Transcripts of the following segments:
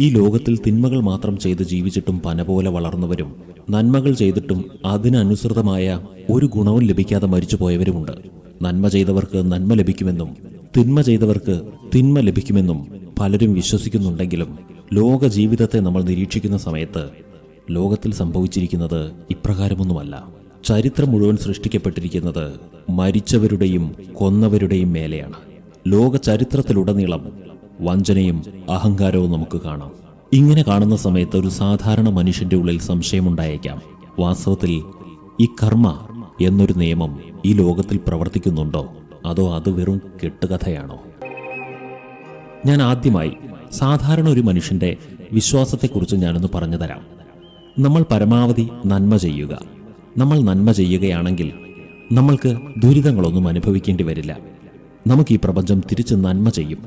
ഈ ലോകത്തിൽ തിന്മകൾ മാത്രം ചെയ്ത് ജീവിച്ചിട്ടും പന പോലെ വളർന്നവരും നന്മകൾ ചെയ്തിട്ടും അതിനനുസൃതമായ ഒരു ഗുണവും ലഭിക്കാതെ മരിച്ചുപോയവരുമുണ്ട് നന്മ ചെയ്തവർക്ക് നന്മ ലഭിക്കുമെന്നും തിന്മ ചെയ്തവർക്ക് തിന്മ ലഭിക്കുമെന്നും പലരും വിശ്വസിക്കുന്നുണ്ടെങ്കിലും ലോക ജീവിതത്തെ നമ്മൾ നിരീക്ഷിക്കുന്ന സമയത്ത് ലോകത്തിൽ സംഭവിച്ചിരിക്കുന്നത് ഇപ്രകാരമൊന്നുമല്ല. ചരിത്രം മുഴുവൻ സൃഷ്ടിക്കപ്പെട്ടിരിക്കുന്നത് മരിച്ചവരുടെയും കൊന്നവരുടെയും മേലെയാണ്. ലോക ചരിത്രത്തിലുടനീളം വഞ്ചനയും അഹങ്കാരവും നമുക്ക് കാണാം. ഇങ്ങനെ കാണുന്ന സമയത്ത് ഒരു സാധാരണ മനുഷ്യന്റെ ഉള്ളിൽ സംശയമുണ്ടായേക്കാം. വാസ്തവത്തിൽ ഈ കർമ്മ എന്നൊരു നിയമം ഈ ലോകത്തിൽ പ്രവർത്തിക്കുന്നുണ്ടോ? അതോ അത് വെറും കെട്ടുകഥയാണോ? ഞാൻ ആദ്യമായി സാധാരണ ഒരു മനുഷ്യന്റെ വിശ്വാസത്തെക്കുറിച്ച് ഞാനൊന്ന് പറഞ്ഞു തരാം നമ്മൾ പരമാവധി നന്മ ചെയ്യുക. നമ്മൾ നന്മ ചെയ്യുകയാണെങ്കിൽ നമ്മൾക്ക് ദുരിതങ്ങളൊന്നും അനുഭവിക്കേണ്ടി വരില്ല. നമുക്ക് ഈ പ്രപഞ്ചം തിരിച്ച് നന്മ ചെയ്യും.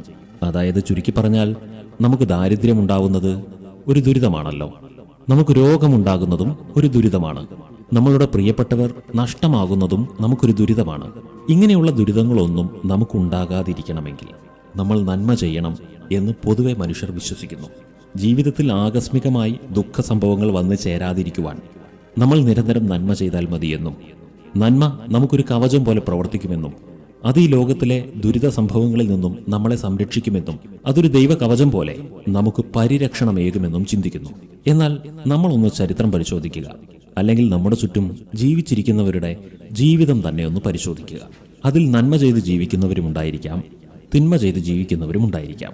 അതായത് ചുരുക്കി പറഞ്ഞാൽ നമുക്ക് ദാരിദ്ര്യമുണ്ടാകുന്നത് ഒരു ദുരിതമാണല്ലോ. നമുക്ക് രോഗമുണ്ടാകുന്നതും ഒരു ദുരിതമാണ്. നമ്മളുടെ പ്രിയപ്പെട്ടവർ നഷ്ടമാകുന്നതും നമുക്കൊരു ദുരിതമാണ്. ഇങ്ങനെയുള്ള ദുരിതങ്ങളൊന്നും നമുക്കുണ്ടാകാതിരിക്കണമെങ്കിൽ നമ്മൾ നന്മ ചെയ്യണം എന്ന് പൊതുവെ മനുഷ്യർ വിശ്വസിക്കുന്നു. ജീവിതത്തിൽ ആകസ്മികമായി ദുഃഖ സംഭവങ്ങൾ വന്നു ചേരാതിരിക്കുവാൻ നമ്മൾ നിരന്തരം നന്മ ചെയ്താൽ മതിയെന്നും നന്മ നമുക്കൊരു കവചം പോലെ പ്രവർത്തിക്കുമെന്നും അത് ഈ ലോകത്തിലെ ദുരിത സംഭവങ്ങളിൽ നിന്നും നമ്മളെ സംരക്ഷിക്കുമെന്നും അതൊരു ദൈവ കവചം പോലെ നമുക്ക് പരിരക്ഷണമേകുമെന്നും ചിന്തിക്കുന്നു. എന്നാൽ നമ്മൾ ഒന്ന് ചരിത്രം പരിശോധിക്കുക. അല്ലെങ്കിൽ നമ്മുടെ ചുറ്റും ജീവിച്ചിരിക്കുന്നവരുടെ ജീവിതം തന്നെ ഒന്ന് പരിശോധിക്കുക. അതിൽ നന്മ ചെയ്ത് ജീവിക്കുന്നവരുമുണ്ടായിരിക്കാം തിന്മ ചെയ്ത് ജീവിക്കുന്നവരുമുണ്ടായിരിക്കാം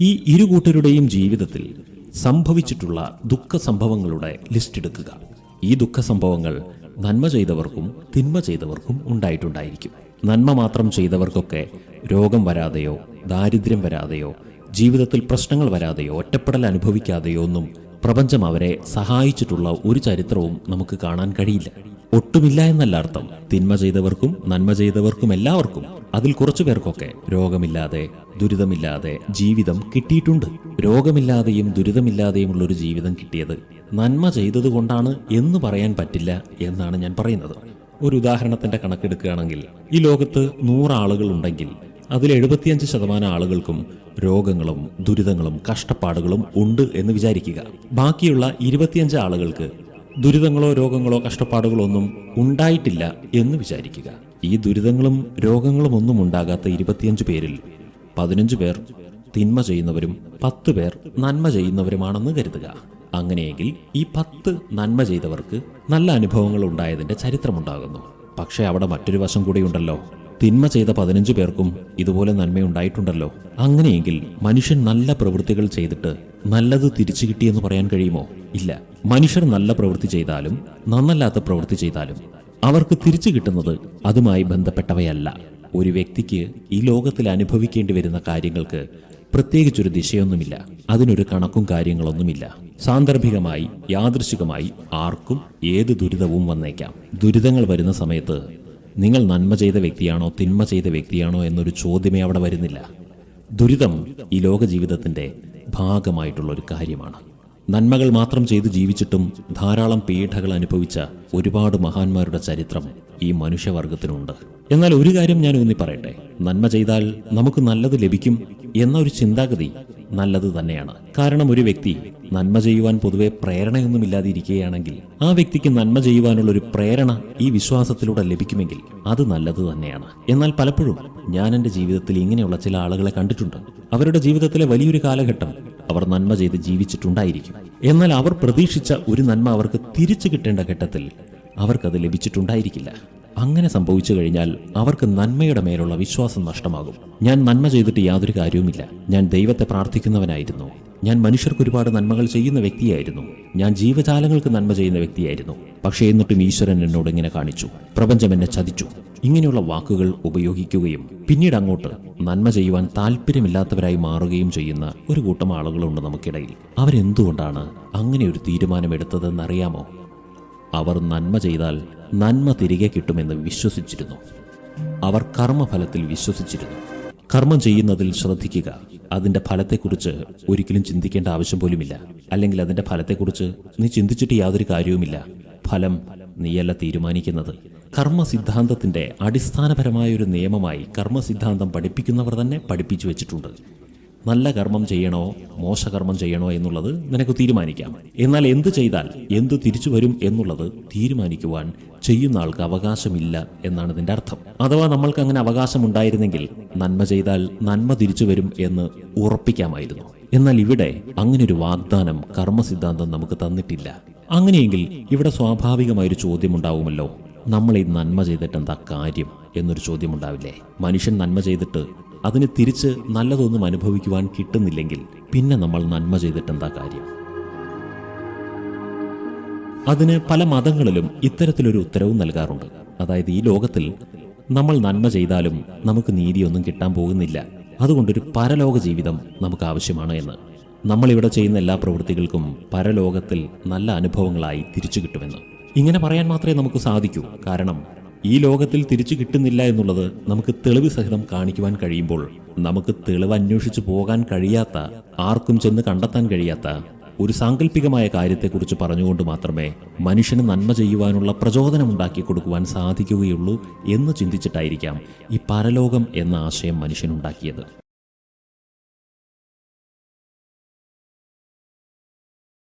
ഈ ഇരു കൂട്ടരുടെയും ജീവിതത്തിൽ സംഭവിച്ചിട്ടുള്ള ദുഃഖ സംഭവങ്ങളുടെ ലിസ്റ്റ് എടുക്കുക. ഈ ദുഃഖ സംഭവങ്ങൾ നന്മ ചെയ്തവർക്കും തിന്മ ചെയ്തവർക്കും ഉണ്ടായിട്ടുണ്ടായിരിക്കും. നന്മ മാത്രം ചെയ്തവർക്കൊക്കെ രോഗം വരാതെയോ ദാരിദ്ര്യം വരാതെയോ ജീവിതത്തിൽ പ്രശ്നങ്ങൾ വരാതെയോ ഒറ്റപ്പെടൽ അനുഭവിക്കാതെയോ ഒന്നും പ്രപഞ്ചം അവരെ സഹായിച്ചിട്ടുള്ള ഒരു ചരിത്രവും നമുക്ക് കാണാൻ കഴിയില്ല. ഒട്ടുമില്ല എന്നല്ല അർത്ഥം. തിന്മ ചെയ്തവർക്കും നന്മ ചെയ്തവർക്കും എല്ലാവർക്കും അതിൽ കുറച്ചു പേർക്കൊക്കെ രോഗമില്ലാതെ ദുരിതമില്ലാതെ ജീവിതം കിട്ടിയിട്ടുണ്ട്. രോഗമില്ലാതെയും ദുരിതമില്ലാതെയുമുള്ള ഒരു ജീവിതം കിട്ടിയത് നന്മ ചെയ്തതുകൊണ്ടാണ് എന്ന് പറയാൻ പറ്റില്ല എന്നാണ് ഞാൻ പറയുന്നത്. ഒരു ഉദാഹരണത്തിന്റെ കണക്കെടുക്കുകയാണെങ്കിൽ ഈ ലോകത്ത് നൂറാളുകൾ ഉണ്ടെങ്കിൽ അതിൽ എഴുപത്തിയഞ്ച് ശതമാനം ആളുകൾക്കും രോഗങ്ങളും ദുരിതങ്ങളും കഷ്ടപ്പാടുകളും ഉണ്ട് എന്ന് വിചാരിക്കുക. ബാക്കിയുള്ള ഇരുപത്തിയഞ്ച് ആളുകൾക്ക് ദുരിതങ്ങളോ രോഗങ്ങളോ കഷ്ടപ്പാടുകളോ ഒന്നും ഉണ്ടായിട്ടില്ല എന്ന് വിചാരിക്കുക. ഈ ദുരിതങ്ങളും രോഗങ്ങളും ഒന്നും ഉണ്ടാകാത്ത ഇരുപത്തിയഞ്ച് പേരിൽ പതിനഞ്ച് പേർ തിന്മ ചെയ്യുന്നവരും പത്ത് പേർ നന്മ ചെയ്യുന്നവരുമാണെന്ന് കരുതുക. അങ്ങനെയെങ്കിൽ ഈ പത്ത് നന്മ ചെയ്തവർക്ക് നല്ല അനുഭവങ്ങൾ ഉണ്ടായതിന്റെ ചരിത്രമുണ്ടാകുന്നു. പക്ഷേ അവിടെ മറ്റൊരു വശം കൂടിയുണ്ടല്ലോ തിന്മ ചെയ്ത പതിനഞ്ച് പേർക്കും ഇതുപോലെ നന്മയുണ്ടായിട്ടുണ്ടല്ലോ അങ്ങനെയെങ്കിൽ മനുഷ്യൻ നല്ല പ്രവൃത്തികൾ ചെയ്തിട്ട് നല്ലത് തിരിച്ചു കിട്ടിയെന്ന് പറയാൻ കഴിയുമോ? ഇല്ല. മനുഷ്യർ നല്ല പ്രവൃത്തി ചെയ്താലും നന്നല്ലാത്ത പ്രവൃത്തി ചെയ്താലും അവർക്ക് തിരിച്ചു കിട്ടുന്നത് അതുമായി ബന്ധപ്പെട്ടവയല്ല. ഒരു വ്യക്തിക്ക് ഈ ലോകത്തിൽ അനുഭവിക്കേണ്ടി വരുന്ന കാര്യങ്ങൾക്ക് പ്രത്യേകിച്ചൊരു ദിശയൊന്നുമില്ല. അതിനൊരു കണക്കും കാര്യങ്ങളൊന്നുമില്ല. സാന്ദർഭികമായി യാദൃശികമായി ആർക്കും ഏത് ദുരിതവും വന്നേക്കാം. ദുരിതങ്ങൾ വരുന്ന സമയത്ത് നിങ്ങൾ നന്മ ചെയ്ത വ്യക്തിയാണോ തിന്മ ചെയ്ത വ്യക്തിയാണോ എന്നൊരു ചോദ്യമേ അവിടെ വരുന്നില്ല. ദുരിതം ഈ ലോക ജീവിതത്തിന്റെ ഭാഗമായിട്ടുള്ള ഒരു കാര്യമാണ്. നന്മകൾ മാത്രം ചെയ്ത് ജീവിച്ചിട്ടും ധാരാളം പീഠകൾ അനുഭവിച്ച ഒരുപാട് മഹാന്മാരുടെ ചരിത്രം ഈ മനുഷ്യവർഗത്തിനുണ്ട്. എന്നാൽ ഒരു കാര്യം ഞാൻ ഊന്നി പറയട്ടെ. നന്മ ചെയ്താൽ നമുക്ക് നല്ലത് ലഭിക്കും എന്ന ഒരു ചിന്താഗതി നല്ലത് തന്നെയാണ്. കാരണം ഒരു വ്യക്തി നന്മ ചെയ്യുവാൻ പൊതുവെ പ്രേരണയൊന്നുമില്ലാതിരിക്കുകയാണെങ്കിൽ ആ വ്യക്തിക്ക് നന്മ ചെയ്യുവാനുള്ള ഒരു പ്രേരണ ഈ വിശ്വാസത്തിലൂടെ ലഭിക്കുമെങ്കിൽ അത് നല്ലത് തന്നെയാണ്. എന്നാൽ പലപ്പോഴും ഞാൻ എന്റെ ജീവിതത്തിൽ ഇങ്ങനെയുള്ള ചില ആളുകളെ കണ്ടിട്ടുണ്ട്. അവരുടെ ജീവിതത്തിലെ വലിയൊരു കാലഘട്ടം അവർ നന്മ ചെയ്ത് ജീവിച്ചിട്ടുണ്ടായിരിക്കും. എന്നാൽ അവർ പ്രതീക്ഷിച്ച ഒരു നന്മ അവർക്ക് തിരിച്ചു കിട്ടേണ്ട ഘട്ടത്തിൽ അവർക്കത് ലഭിച്ചിട്ടുണ്ടായിരിക്കില്ല. അങ്ങനെ സംഭവിച്ചു കഴിഞ്ഞാൽ അവർക്ക് നന്മയുടെ മേലുള്ള വിശ്വാസം നഷ്ടമാകും. ഞാൻ നന്മ ചെയ്തിട്ട് യാതൊരു കാര്യവുമില്ല. ഞാൻ ദൈവത്തെ പ്രാർത്ഥിക്കുന്നവനായിരുന്നു. ഞാൻ മനുഷ്യർക്ക് ഒരുപാട് നന്മകൾ ചെയ്യുന്ന വ്യക്തിയായിരുന്നു. ഞാൻ ജീവജാലങ്ങൾക്ക് നന്മ ചെയ്യുന്ന വ്യക്തിയായിരുന്നു. പക്ഷേ എന്നിട്ടും ഈശ്വരൻ എന്നോട് ഇങ്ങനെ കാണിച്ചു. പ്രപഞ്ചം എന്നെ ചതിച്ചു. ഇങ്ങനെയുള്ള വാക്കുകൾ ഉപയോഗിക്കുകയും പിന്നീട് അങ്ങോട്ട് നന്മ ചെയ്യുവാൻ താല്പര്യമില്ലാത്തവരായി മാറുകയും ചെയ്യുന്ന ഒരു കൂട്ടം ആളുകളുണ്ട് നമുക്കിടയിൽ. അവരെന്തുകൊണ്ടാണ് അങ്ങനെ ഒരു തീരുമാനമെടുത്തതെന്നറിയാമോ അവർ നന്മ ചെയ്താൽ നന്മ തിരികെ കിട്ടുമെന്ന് വിശ്വസിച്ചിരുന്നു. അവർ കർമ്മഫലത്തിൽ വിശ്വസിച്ചിരുന്നു. കർമ്മം ചെയ്യുന്നതിൽ ശ്രദ്ധിക്കുക. അതിന്റെ ഫലത്തെക്കുറിച്ച് ഒരിക്കലും ചിന്തിക്കേണ്ട ആവശ്യം പോലുമില്ല. അല്ലെങ്കിൽ അതിന്റെ ഫലത്തെക്കുറിച്ച് നീ ചിന്തിച്ചിട്ട് യാതൊരു കാര്യവുമില്ല. ഫലം നീയല്ല തീരുമാനിക്കുന്നത്. കർമ്മ സിദ്ധാന്തത്തിന്റെ അടിസ്ഥാനപരമായ ഒരു നിയമമായി കർമ്മ സിദ്ധാന്തം പഠിപ്പിക്കുന്നവർ തന്നെ പഠിപ്പിച്ചു വെച്ചിട്ടുണ്ട്. നല്ല കർമ്മം ചെയ്യണോ മോശകർമ്മം ചെയ്യണോ എന്നുള്ളത് നിനക്ക് തീരുമാനിക്കാം. എന്നാൽ എന്ത് ചെയ്താൽ എന്ത് തിരിച്ചു വരും എന്നുള്ളത് തീരുമാനിക്കുവാൻ ചെയ്യുന്ന ആൾക്ക് അവകാശമില്ല എന്നാണ് ഇതിന്റെ അർത്ഥം. അഥവാ നമ്മൾക്ക് അങ്ങനെ അവകാശം ഉണ്ടായിരുന്നെങ്കിൽ നന്മ ചെയ്താൽ നന്മ തിരിച്ചു വരും എന്ന് ഉറപ്പിക്കാമായിരുന്നു. എന്നാൽ ഇവിടെ അങ്ങനെ ഒരു വാഗ്ദാനം കർമ്മസിദ്ധാന്തം നമുക്ക് തന്നിട്ടില്ല. അങ്ങനെയെങ്കിൽ ഇവിടെ സ്വാഭാവികമായൊരു ചോദ്യം ഉണ്ടാവുമല്ലോ നമ്മൾ ഈ നന്മ ചെയ്തിട്ട് എന്താ കാര്യം എന്നൊരു ചോദ്യം ഉണ്ടാവില്ലേ മനുഷ്യൻ നന്മ ചെയ്തിട്ട് അതിന് തിരിച്ച് നല്ലതൊന്നും അനുഭവിക്കുവാൻ കിട്ടുന്നില്ലെങ്കിൽ പിന്നെ നമ്മൾ നന്മ ചെയ്തിട്ടെന്താ കാര്യം? അതിന് പല മതങ്ങളിലും ഇത്തരത്തിലൊരു ഉത്തരവും നൽകാറുണ്ട്. അതായത് ഈ ലോകത്തിൽ നമ്മൾ നന്മ ചെയ്താലും നമുക്ക് നീതിയൊന്നും കിട്ടാൻ പോകുന്നില്ല. അതുകൊണ്ടൊരു പരലോക ജീവിതം നമുക്ക് ആവശ്യമാണ് എന്ന് നമ്മളിവിടെ ചെയ്യുന്ന എല്ലാ പ്രവൃത്തികൾക്കും പരലോകത്തിൽ നല്ല അനുഭവങ്ങളായി തിരിച്ചു കിട്ടുമെന്ന്. ഇങ്ങനെ പറയാൻ മാത്രമേ നമുക്ക് സാധിക്കൂ. കാരണം ഈ ലോകത്തിൽ തിരിച്ചു കിട്ടുന്നില്ല എന്നുള്ളത് നമുക്ക് തെളിവ് സഹിതം കാണിക്കുവാൻ കഴിയുമ്പോൾ നമുക്ക് തെളിവ് അന്വേഷിച്ചു പോകാൻ കഴിയാത്ത ആർക്കും ചെന്ന് കണ്ടെത്താൻ കഴിയാത്ത ഒരു സാങ്കല്പികമായ കാര്യത്തെക്കുറിച്ച് പറഞ്ഞുകൊണ്ട് മാത്രമേ മനുഷ്യന് നന്മ ചെയ്യുവാനുള്ള പ്രചോദനം ഉണ്ടാക്കി കൊടുക്കുവാൻ സാധിക്കുകയുള്ളൂ എന്ന് ചിന്തിച്ചിട്ടായിരിക്കാം ഈ പരലോകം എന്ന ആശയം മനുഷ്യനുണ്ടാക്കിയത്.